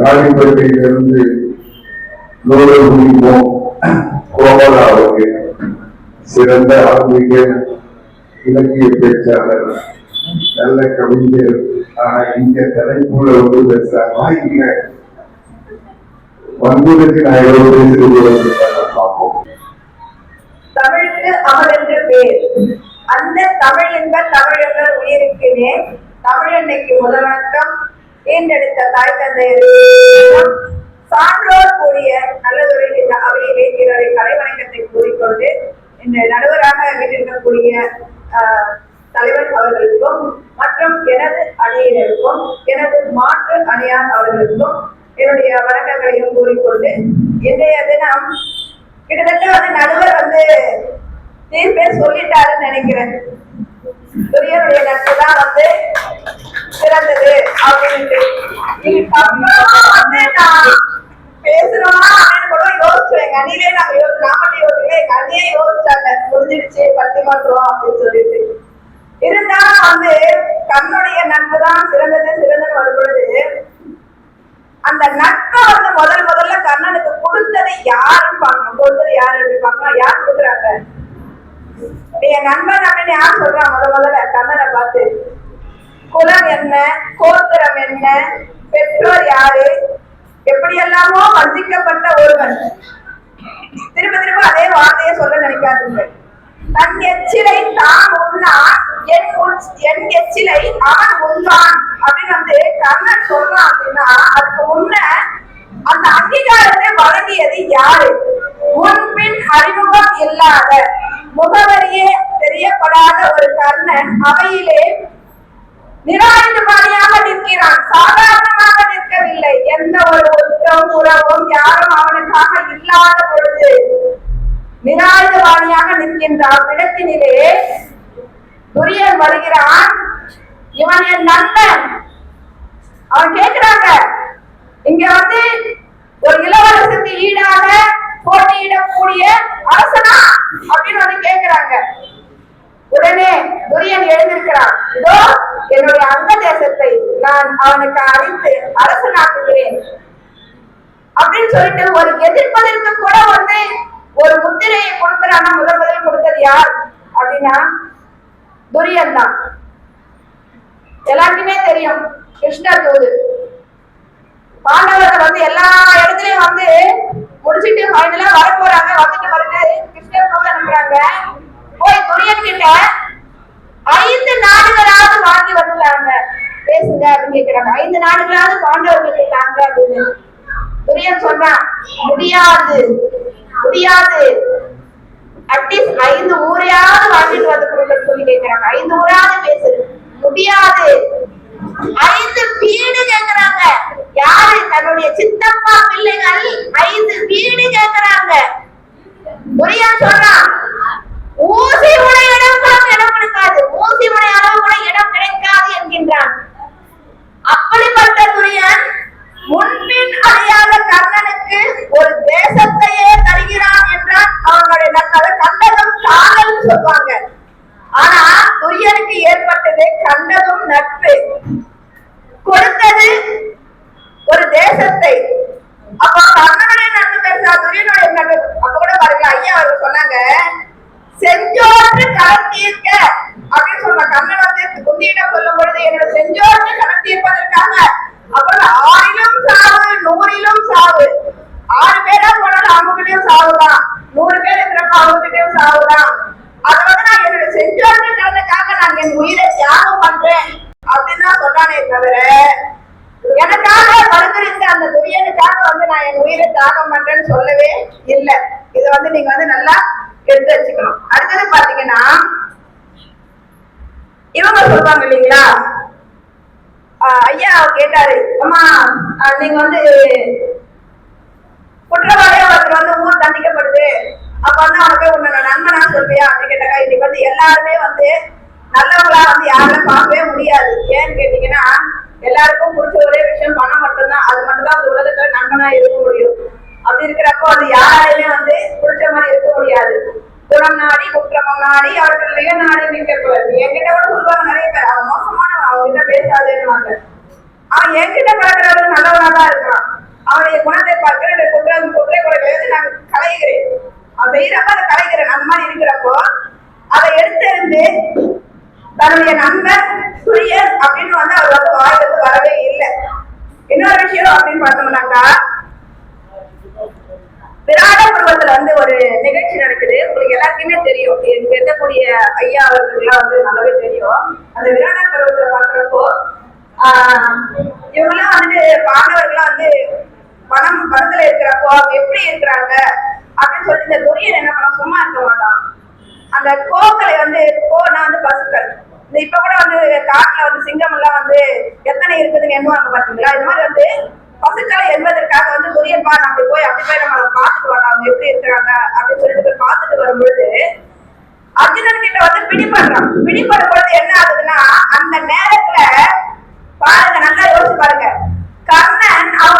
ராணிப்பேட்டையிலிருந்து நூறு முடிப்போம் கோமலா அவர்கள் சிறந்த ஆன்மீக இலக்கிய பேச்சாளர் நல்ல கவிஞர் ஆனா இங்க தலைப்புல வந்து பேசுறாங்களா இல்ல வந்ததுக்கு நான் எவ்வளவு பேசுறது பார்ப்போம். தமிழுக்கு அமர் என்று பேர். அந்த தமிழ் என்ப தமிழர்கள் உயிருக்கு நேர் தமிழன்னைக்கு முதல்வணக்கம் தேர்ந்தெடுத்த தாய் தந்தையர் சான்றோர் கூடிய நல்லதொரு இந்த அவையிலே பிறரை கலை வணக்கத்தை கூறிக்கொண்டு இந்த நடுவராக வீட்டிருக்கக்கூடிய தலைவர் அவர்களுக்கும் மற்றும் எனது அணியினருக்கும் எனது மாற்று அணியார் அவர்களுக்கும் என்னுடைய வணக்கங்களையும் கூறிக்கொண்டு இன்றைய தினம் கிட்டத்தட்ட வந்து நடுவர் வந்து தீர்ப்பே சொல்லிட்டாருன்னு நினைக்கிறேன். துரியனுடைய நட்பு தான் வந்து சிறந்தது அப்படின்ட்டு இதுக்கப்புறம் வந்து அப்படின்னு கூட யோசிச்சேன் எங்க அண்ணிலே நாங்க யோசி நான் மட்டும் யோசிக்கல எங்க அண்ணியே யோசிச்சாங்க. முடிஞ்சிருச்சு பட்டிமன்றம் அப்படின்னு சொல்லிட்டு. இருந்தாலும் வந்து கண்ணுடைய நட்பு தான் சிறந்தது சிறந்தது வரும்பொழுது அந்த நட்பை வந்து முதல் முதல்ல கண்ணனுக்கு கொடுத்தது யாருன்னு பார்க்கணும். கொடுத்தது யாரு பார்க்கணும். யார் கொடுக்குறாங்க? என் நண்பன் அப்படின்னு யார் சொல்றா முத முதல்ல கண்ணனை பார்த்து. குலம் என்ன? கோத்திரம் என்ன? பெற்றோர் யாரு? எப்படியெல்லாமோ வஞ்சிக்கப்பட்ட ஒருவன். திரும்ப திரும்ப அதே வார்த்தையை சொல்ல நினைக்காதீர்கள். தன் எச்சிலை தான் உண்ணான் என் உள்- என் எச்சிலை அவன் உண்ணான் அப்படின்னு வந்து கர்ணன் சொல்றான் அப்படின்னா அதுக்கு முன்ன அந்த அங்கீகாரத்தை வழங்கியது யாரு? முன்பின் அறிமுகம் இல்லாத முகவரியே தெரியப்படாத ஒரு கர்ணன் அவையிலே நிராயுதபாணியாக நிற்கிறான். சாதாரணமாக நிற்கவில்லை. எந்த ஒரு ஒற்றம் உறவும் யாரும் அவனுக்காக இல்லாத பொழுது நிராயுதபாணியாக நிற்கின்றான். இடத்தினிலே துரியன் வருகிறான். இவன் என் நண்பன். அவன் கேட்கிறாங்க இங்க வந்து ஒரு இளவரசுக்கு ஈடாக போட்டியிடக்கூடிய அரசனா அப்படின்னு வந்து கேட்கிறாங்க உடனே துரியன் எழுந்திருக்கிறான் இதோ என்னுடைய தேசத்தை நான் அவனுக்கு அறிந்து அரசனாக்குகிறேன். அப்படின்னு சொல்லிட்டு ஒரு எதிர்ப்பதற்கு கூட வந்து ஒரு முத்திரையை கொடுக்கிறான்னா முதல் முதல் கொடுத்தது யார்? அப்படின்னா துரியன் தான். எல்லாருக்குமே தெரியும் கிருஷ்ணர் தூது. பாண்டவர்கள் வந்து எல்லா இடத்துலயும் வந்து முடிச்சிட்டு ஃபைனலா வர போறாங்க வந்துட்டு வருது கிருஷ்ணர் தூது அனுப்புறாங்க போய் துரியன் கிட்ட ஐந்து நாடுகளாவது வாங்கி வந்துடுறாங்க இருக்கிறாங்க. ஐந்து நாடுகளாவது பாண்டவர்கள் இருக்காங்க அப்படின்னு துரியன் சொன்னா முடியாது. முடியாது. அட்லீஸ்ட் ஐந்து ஊரையாவது வாங்கிட்டு வந்து கொடுக்க சொல்லி கேட்கிறாங்க ஐந்து ஊராவது பேசு. முடியாது. ஐந்து வீடு கேக்குறாங்க. யாரு? தன்னுடைய சித்தப்பா பிள்ளைகள் ஐந்து வீடு கேக்குறாங்க. புரியா சொல்றான். ஊசி உடையிடம் சொல்லுவாங்க. ஆனா துரியனுக்கு ஏற்பட்டது கண்டதும் நட்பு. கொடுத்தது ஒரு தேசத்தை. அப்ப கர்ணனுடைய நட்பு பெருசா துரியனுடைய நட்பு. அப்ப கூட பாருங்க ஐயா அவர் சொன்னாங்க செஞ்சோற்று கரம் தீர்க்க. அப்படின்னு சொன்ன கண்ணன் வந்து குந்தியிடம் சொல்லும் பொழுது என்னோட செஞ்சோற்று கரம் தீர்ப்பதற்காக அப்புறம் ஆறிலும் சாவு நூறிலும் சாவு ஆறு பேரா போனாலும் அவங்ககிட்டயும் சாவுதான் நூறு பேர் இருக்கிறப்ப அவங்ககிட்டயும் சாவுதான் அது வந்து நான் என்னோட செஞ்சோற்று கடனுக்காக நான் என் உயிரை தியாகம் பண்றேன் அப்படின்னு தான் சொன்னானே தவிர எனக்காக வருகிற அந்த துரியனுக்காக வந்து நான் என் உயிரை தியாகம் பண்றேன்னு சொல்லவே இல்லை. இதை வந்து நீங்க வந்து நல்லா எடுத்து வச்சுக்கணும். அடுத்தது பாத்தீங்கன்னா இவங்க சொல்லுவாங்க இல்லைங்களா? ஐயா கேட்டாரு அம்மா ஆஹ் நீங்க வந்து குற்றவாளியா ஒருத்தர் வந்து ஊர் தண்டிக்கப்படுது. அப்ப வந்து அவனுக்கு உன்னோட நண்பனா சொல்வியா அப்படின்னு கேட்டாக்கா இன்னைக்கு வந்து எல்லாருமே வந்து நல்லவங்களா வந்து யாரும் பார்க்கவே முடியாது. ஏன்னு கேட்டீங்கன்னா எல்லாருக்கும் பிடிச்ச ஒரே விஷயம் பணம் மட்டும்தான். அது மட்டும்தான் அந்த உலகத்துல நண்பனா இருக்க முடியும். அப்படி இருக்கிறப்போ அது யாராலையுமே வந்து பிடிச்ச மாதிரி இருக்க முடியாது. குணம் நாடி குற்றமம் நாடி அவர்கள் நில நாடி நிற்கக்கூடாது என்கிட்ட கூட சொல்லுவாங்க நிறைய பேர். அவன் மோசமான அவங்க கிட்ட பேசாதேன்னு அவன் என்கிட்ட பழகிறவங்க நல்லவனா தான் இருக்கான். அவனுடைய குணத்தை பார்க்கிற குற்றம் குற்ற குறைகளை வந்து நான் கலைகிறேன் அவன் செய்யறப்ப அதை கலைகிறேன் அந்த மாதிரி இருக்கிறப்போ அதை எடுத்து எடுத்தெறிந்து தன்னுடைய நண்பர் சுரியர் அப்படின்னு வந்து அவர் வந்து வாயில வந்து வரவே இல்லை. இன்னொரு விஷயம் அப்படின்னு பார்த்தோம்னாக்கா விராட பருவத்துல வந்து ஒரு நிகழ்ச்சி நடக்குது. உங்களுக்கு எல்லாத்தையுமே தெரியும். எனக்கு இருக்கக்கூடிய ஐயா அவர்கள்லாம் வந்து நல்லாவே தெரியும். அந்த விராட பருவத்துல பாக்குறப்போ ஆஹ் இவங்கெல்லாம் வந்து பாண்டவர்கள்லாம் வந்து மனம் வனத்துல இருக்கிறப்போ அவங்க எப்படி இருக்கிறாங்க அப்படின்னு சொல்லிட்டு இந்த துரியன் என்ன பண்ண சும்மா இருக்க மாட்டான். அந்த கோக்களை வந்து பசுக்கள் இந்த இப்ப கூட வந்து காட்டுல வந்து சிங்கம் எல்லாம் வந்து எத்தனை இருக்குதுன்னு எண்ணுவாங்க பாத்தீங்களா இது மாதிரி வந்து பசுக்களை என்பதற்காக வந்து துரியன்பா நம்ம போய் அப்படி போய் நம்ம பார்த்துட்டு வரலாம் அவங்க எப்படி இருக்கிறாங்க அப்படின்னு சொல்லிட்டு போய் பார்த்துட்டு வரும்பொழுது அர்ஜுனன் கிட்ட வந்து பிடிபடுறான். பிடிபடும் பொழுது என்ன ஆகுதுன்னா அந்த நேரத்துல பாருங்க நல்லா யோசிச்சு பாருங்க. கர்ணன் அவங்க